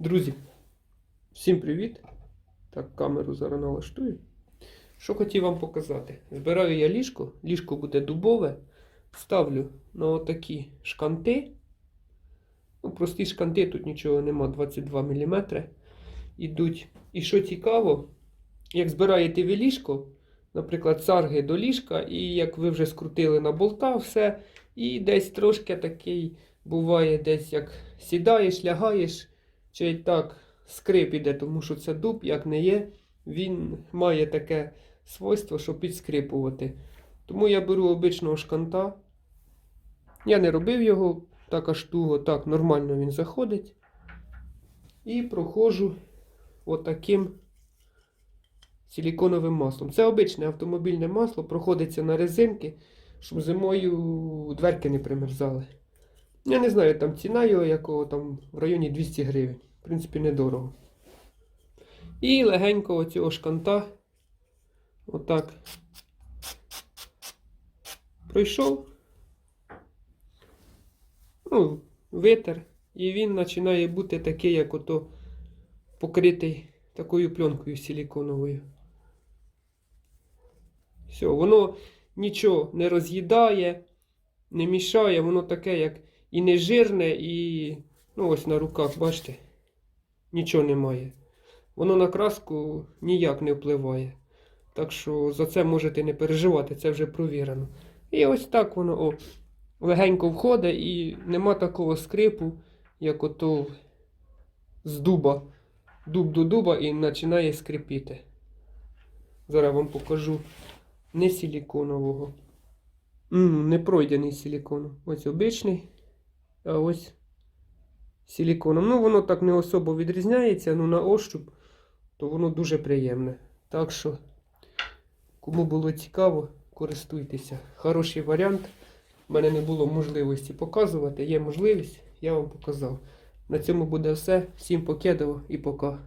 Друзі, всім привіт! Так, камеру зараз налаштую. Що хотів вам показати? Збираю я ліжко, ліжко буде дубове. Ставлю на отакі шканти. Ну, прості шканти, тут нічого нема, 22 мм. Ідуть. І що цікаво, як збираєте ви ліжко, наприклад, царги до ліжка, і як ви вже скрутили на болта, все, і десь трошки такий буває, десь як сідаєш, лягаєш, чи так скрип іде, тому що це дуб, як не є, він має таке свойство, щоб підскрипувати. Тому я беру обичного шканта. Я не робив його так аж туго, так, нормально він заходить. І проходжу отаким силіконовим маслом. Це обичне автомобільне масло, проходиться на резинки, щоб зимою дверки не примерзали. Я не знаю, там ціна його якого там в районі 200 гривень. В принципі, недорого. І легенько оцього шканта. Отак. Пройшов. Ну, витер. І він починає бути такий, як ото покритий такою пленкою силіконовою. Все, воно нічого не роз'їдає, не мішає, воно таке, як і не жирне, і ну ось на руках, бачите, нічого немає. Воно на краску ніяк не впливає. Так що за це можете не переживати, це вже провірено. І ось так воно о, легенько входить і нема такого скрипу, як ото з дуба. Дуб до дуба і починає скрипіти. Зараз вам покажу не силіконового. Не пройдений силіконом. Ось обичний, ось силіконом. Ну, воно так не особо відрізняється, ну на ощуп, то воно дуже приємне. Так що, кому було цікаво, користуйтеся. Хороший варіант. У мене не було можливості показувати. Є можливість, я вам показав. На цьому буде все. Всім покедово і пока.